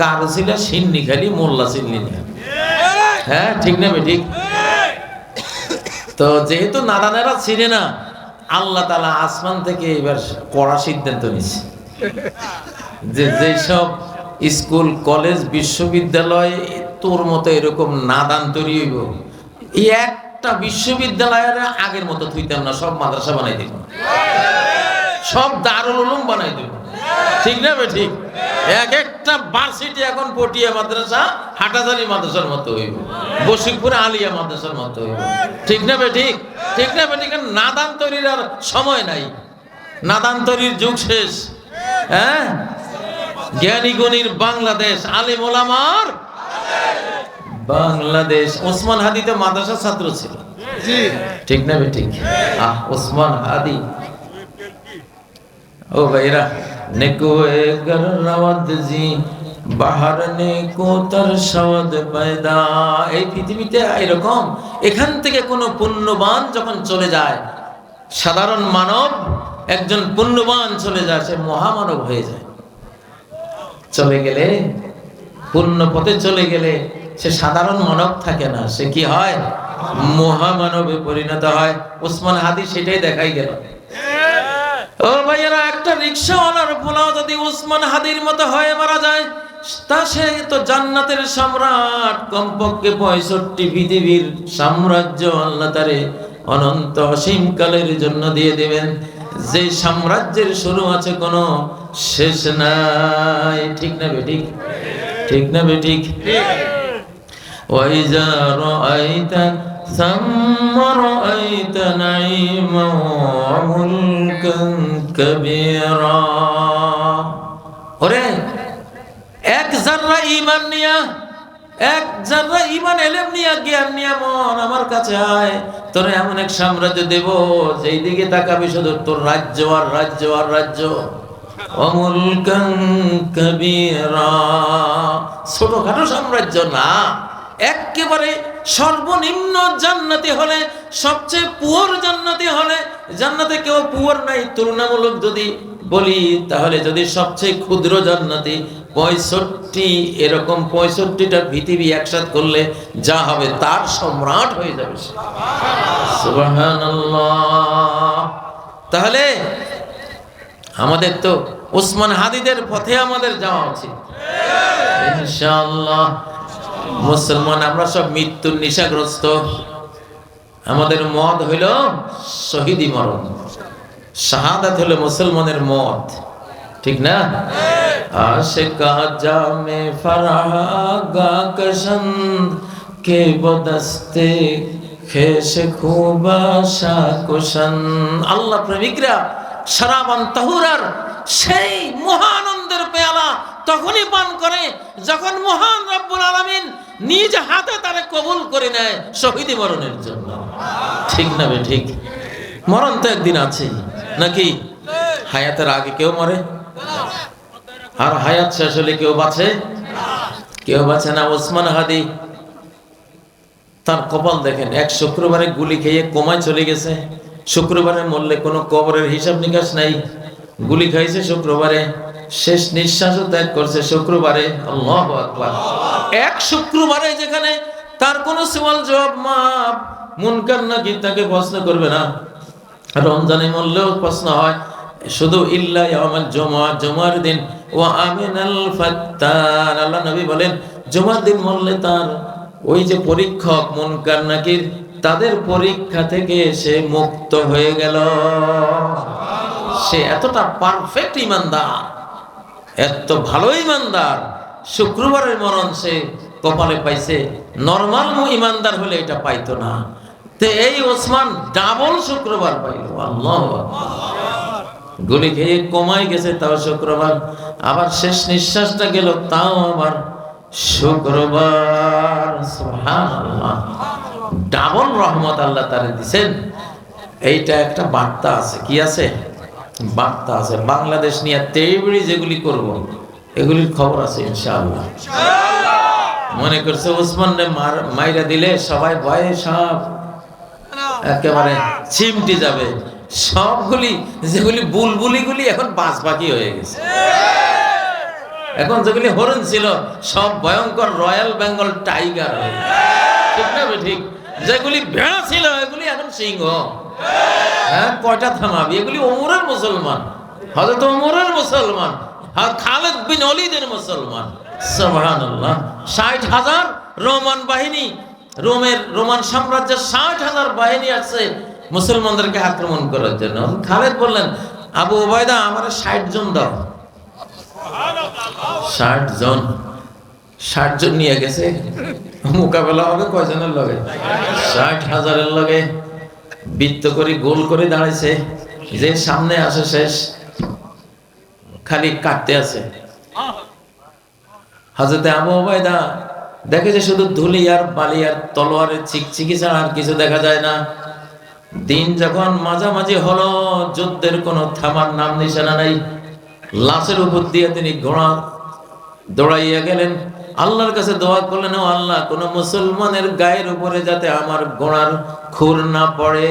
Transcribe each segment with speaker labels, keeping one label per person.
Speaker 1: কার ছিল? সিন্নি খালি, মোল্লা চিনলি না হ্যাঁ ঠিক না ঠিক। তো যেহেতু নাদানেরা চিনে না, আল্লাহ তালা আসমান থেকে এবার কড়া সিদ্ধান্ত নিচ্ছে যে যেসব স্কুল, কলেজ, বিশ্ববিদ্যালয়, তোর মতো এরকম নাদান তৈরি হইব, এই একটা বিশ্ববিদ্যালয়ের আগের মতো থুইতাম না, সব মাদ্রাসা বানাই দিব। সব দারুল উলুম বানাই দেব। ঠিক না বে ঠিক? এক একটা ভার্সিটি এখন পটিয়া মাদ্রাসা হাটাজারি মাদ্রাসার মতো হইব। বসিকপুর আলিয়া মাদ্রাসার মতো হইব। ঠিক না ঠিক? ঠিক না ঠিক? নাদান তৈরির আর সময় নাই। নাদান তৈরির যুগ শেষ। হ্যাঁ? জ্ঞানী গুণীর বাংলাদেশ আলিম ওলামার বাংলাদেশ। ওসমান হাদি তো মাদ্রাসার ছাত্র ছিল। ঠিক না ঠিক? আহ ওসমান হাদি। ও ভাইরা নেকো এই পৃথিবীতে এখান থেকে কোনো পুণ্যবান যখন চলে যায়, সাধারণ মানব একজন পুণ্যবান চলে যায়, সে মহামানব হয়ে যায়। চলে গেলে পূর্ণ পথে চলে গেলে সে সাধারণ মানব থাকে না, সে কি হয়? মহামানবে পরিণত হয়। ওসমান হাদি সেটাই দেখাই গেল। ও ভাইয়েরা একটা রিক্সাওয়ালার পোলাও যদি উসমান হাদির মতো হয়ে মারা যায় তা সে তো জান্নাতের সম্রাট। কমপক্ষে পঁয়ষট্টি পৃথিবীর সাম্রাজ্য আল্লাহ তারে অনন্ত অসীমকালের জন্য দিয়ে দেবেন। যে সাম্রাজ্যের শুরু আছে কোনো শেষ নাই। ঠিক না বেঠিক ঠিক? না বেঠিক ওয়াইজা রাআইতা ثم رأيت نعيما وملكا كبيرا ওরে এক জাররা ঈমান নিয়া এক জাররা ঈমান এলেম নিয়া জ্ঞান নিয়া মন আমার কাছে আয় তোর এমন এক সাম্রাজ্য দেব যেই দিকে তাকাবি শুধু তোর রাজ্য আর রাজ্য আর রাজ্য অমুলকাং কবিরা ছোটখাটো সাম্রাজ্য না একেবারে সর্বনিম্ন জান্নাতি হলে, সবচেয়ে পুয়ার জান্নাতি হলে, জান্নাতে কেউ পুয়ার নাই, তুলনামূলক যদি বলি, তাহলে যদি সবচেয়ে ক্ষুদ্র জান্নাতি পঁয়ষট্টি, এরকম পঁয়ষট্টিটা পৃথিবী একসাথ করলে যা হবে, তার সম্রাট হয়ে যাবে তাহলে আমাদের তো ওসমান হাদিদের পথে আমাদের যাওয়া উচিত। ইনশাআল্লাহ। মুসলমান, আমরা সব মৃত্যুর নিশাগ্রস্ত। আমাদের মদ হইল শহীদি মরণ। শাহাদাত হলো মুসলমানের মদ। ঠিক না? আশিকা জামে ফরাগা কসন্দ কে বদস্তে খেসে খুবা শাকুশন আল্লাহ প্রেমিকরা, সারাবান তাহুরার সেই মহানন্দের পেয়ালা তখনই পান করে, যখন মহান রব্বুল আলামিন নিজ হাতে তারে কবুল করে নেয় শহীদি মরণের জন্য। ঠিক না বে, ঠিক? মরণ তো একদিন আছে নাকি হায়াতের আগে কেউ মরে? আর হায়াত শেষ হলে কেউ বাঁচে? কেউ বাঁচে না ওসমান হাদি। তার কপাল দেখেন, এক শুক্রবারে গুলি খেয়ে কমায় চলে গেছে। শুক্রবারে মরলে কোনো কবরের হিসাব নিকাশ নাই। গুলি খাইছে শুক্রবারে। শেষ নিঃশ্বাসও ত্যাগ করছে শুক্রবারে। এক শুক্রবারে যেখানে তার কোনো সওয়াল জবাব মাপ মুনকার নাকি তাকে প্রশ্ন করবে না। রমজানে মরলেও প্রশ্ন হয়, শুধু ইল্লা দিন আমিনাল আল্লাহ নবী বলেন দিন তার ওই যে পরীক্ষক, মুনকার নাকির তাদের পরীক্ষা থেকে সে মুক্ত হয়ে গেল। সে এতটা পারফেক্ট ইমানদার। এত ভালো ইমানদার, শুক্রবারের মরণ সে কপালে পাইছে। নর্মাল ইমানদার হলে এটা পাইতো না। তো এই ওসমান ডাবল শুক্রবার পাইল। আল্লাহ গুলি খেয়ে কমাই গেছে তাও শুক্রবার। আবার শেষ নিঃশ্বাসটা গেল তাও আবার শুক্রবার। ডাবল রহমত আল্লাহ তারে দিছেন। এইটা একটা বার্তা আছে। কি আছে? বার্তা আছে বাংলাদেশ নিয়ে তেড়ি যেগুলি করব এগুলির খবর আছে ইনশাআল্লাহ। মনে করছে ওসমান মাইরা দিলে সবাই ভয়ে সব একেবারে চিমটি যাবে। সবগুলি যেগুলি বুলবুলিগুলি এখন বাস বাকি হয়ে গেছে। এখন যেগুলি হরিণ ছিল সব ভয়ঙ্কর রয়্যাল বেঙ্গল টাইগার হয়ে ঠিক না ঠিক? যেগুলি ভেড়া ছিল এগুলি এখন সিংহ। হ্যাঁ কয়টা থামাবি? এগুলি ওমরের মুসলমান। হযরত ওমরের মুসলমান আর খালেদ বিন অলিদের মুসলমান। সুবহানাল্লাহ। ষাট হাজার রোমান বাহিনী রোমের রোমান সাম্রাজ্যের ষাট হাজার বাহিনী আছে মুসলমানদেরকে আক্রমণ করার জন্য। খালেদ বললেন আবু ওবায়দা আমার ষাট জন দাও। ষাট জন। ষাট জন নিয়ে গেছে। মোকাবেলা হবে কয়জনের লগে? ষাট হাজারের লগে। বৃত্ত করে, গোল করে দাঁড়াইছে। যে সামনে আসে শেষ খালি কাটতে আছে। হাজরতে আবু ওবায়দা দেখে যে শুধু ধুলি আর বালি আর তলোয়ারের চিকচিকি ছাড়া আর কিছু দেখা যায় না। দিন যখন মাঝামাঝি হলো, যুদ্ধের কোনো থামার নাম নিশানা নাই। লাশের উপর দিয়ে তিনি ঘোড়া দৌড়াইয়া গেলেন। আল্লাহর কাছে দোয়া করলেন, ও আল্লাহ, কোন মুসলমানের গায়ের উপরে যাতে আমার ঘোড়ার খুর না পড়ে।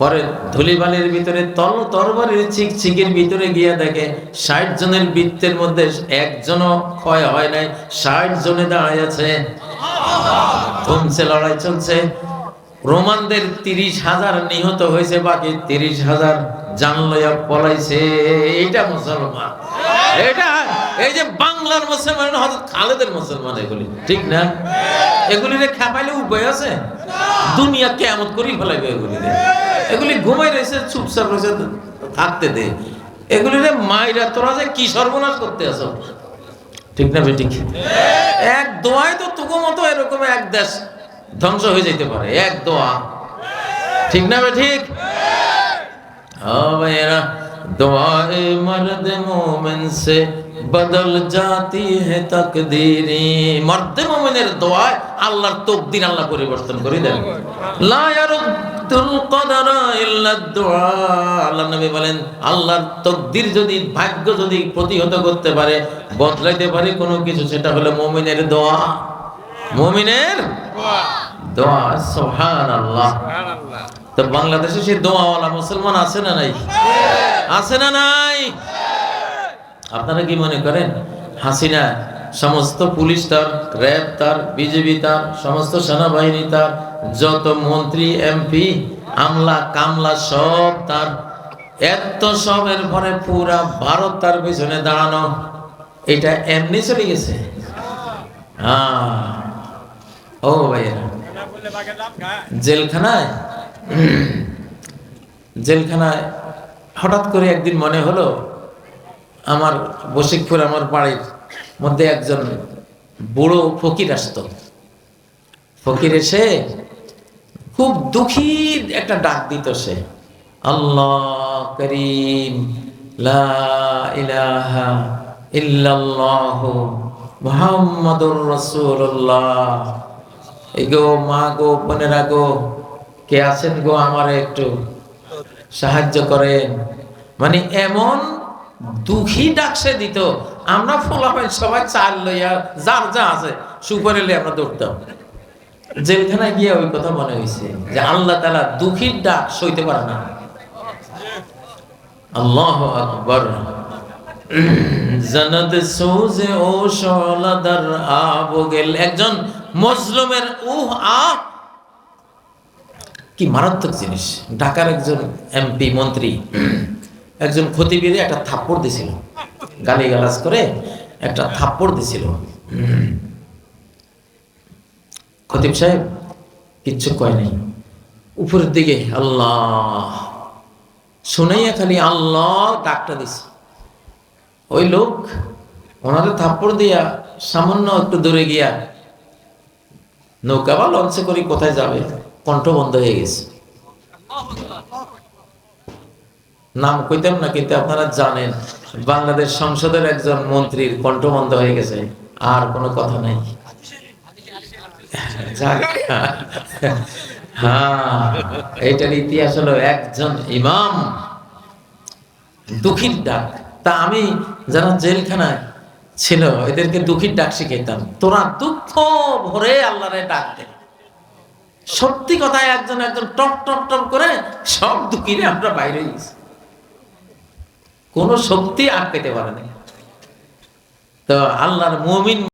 Speaker 1: পরে ধুলিবালির ভিতরে তল তরবারির চিকচিকির ভিতরে গিয়ে দেখে, ষাট জনের বৃত্তের মধ্যে একজনও ক্ষয় হয় নাই, ষাট জনে দাঁড়ায় আছে। থমছে, লড়াই চলছে। রোমানদের তিরিশ হাজার নিহত হয়েছে, বাকি তিরিশ হাজার জান লইয়া পলাইছে। এইটা মুসলমান। এটা এই যে বাংলার মুসলমান হজরত খালেদের মুসলমান এগুলি, ঠিক না? এগুলি রে খেপাইলে উপায় আছে? দুনিয়া কেমন করি ফেলাইবে এগুলি এগুলি ঘুমাই রয়েছে, চুপচাপ রয়েছে, থাকতে দে। এগুলি রে মাইরা তোরা যে কি সর্বনাশ করতে আছো? ঠিক না বেটি? এক দোয়ায় তো তোকে মতো এরকম এক দেশ ধ্বংস হয়ে যেতে পারে, এক দোয়া। ঠিক না বে ঠিক ও ভাইয়েরা দোয়া মরদ মোমেন সে বদল জাতি হে তকদিরি। মর্দে মোমেনের দোয়ায় আল্লাহর তকদির আল্লাহ পরিবর্তন করে দেন। লা ইয়ারুদুল কদরা ইল্লা দুআ আল্লাহ নবী বলেন আল্লাহর তকদির যদি ভাগ্য যদি প্রতিহত করতে পারে বদলাইতে পারে কোনো কিছু সেটা হলো মুমিনের দোয়া। মুমিনের দোয়া সুবহানাল্লাহ। সুবহানাল্লাহ। তো বাংলাদেশে সেই দোয়াওয়ালা মুসলমান আছে না নাই? আছে না নাই? আপনারা কি মনে করেন? হাসিনা, সমস্ত পুলিশ তার, র্যাব তার, বিজেপি তার, সমস্ত সেনাবাহিনী তার, যত মন্ত্রী, এমপি, আমলা, কামলা সব তার। এত সবের পরে পুরা ভারত তার পিছনে দাঁড়ানো। এটা এমনি চলে গেছে? হ্যাঁ। ও ভাইয়া জেলখানায়? জেলখানায় হঠাৎ করে একদিন মনে হলো আমার বশিকপুর, আমার বাড়ির মধ্যে একজন বুড়ো ফকির আসত। ফকির এসে খুব দুঃখী একটা ডাক দিত সে। আল্লাহ করিম ইল্লাল্লাহ মুহাম্মাদুর রাসূলুল্লাহ। এগো মা গো, বোনেরা গো, কে আছেন গো আমার একটু সাহায্য করেন। মানে এমন দুঃখী ডাকসে দিত। আমরা ফলাফল সবাই চাল লইয়া যার যা আছে সুপারে আমরা দৌড়তাম জেলখানায় গিয়ে ওই কথা মনে হয়েছে যে আল্লাহ তালা দুঃখীর ডাক সইতে পারে না। আল্লাহ আকবর। জানাতে সোজে ও শলাদার আবগেল একজন মজলুমের উহ, আ। কি মারাত্মক জিনিস। ঢাকার একজন এমপি, মন্ত্রী। একজন খতিবিরে একটা থাপ্পড় দিছিল। গালি গালাজ করে একটা থাপ্পড় দিছিল। খতিব সাহেব কিচ্ছু কয় নাই। উপরের দিকে আল্লাহ, শুনাইয়া খালি আল্লাহ ডাকটা দিছে। ওই লোক ওনাদের থাপ্পড় দিয়া সামান্য একটু দূরে গিয়া নৌকা বা লঞ্চে করে কোথায় যাবে? কণ্ঠ বন্ধ হয়ে গেছে। নাম কইতাম না, কিন্তু আপনারা জানেন, বাংলাদেশ সংসদের একজন মন্ত্রীর কণ্ঠ বন্ধ হয়ে গেছে, আর কোনো কথা নাই। হ্যাঁ এটার ইতিহাস হলো একজন ইমাম, দুঃখীর ডাক। তা আমি যারা জেলখানায় ছিল, এদেরকে দুঃখীর ডাক শিখাইতাম, তোরা দুঃখ ভরে আল্লাহরে ডাক দে। সত্যি কথায় একজন একজন টপ টপ টপ করে সব দুঃখীরে আমরা বাইরে গেছি কোনো শক্তি আটকাতে পারে না তো আল্লাহর মুমিন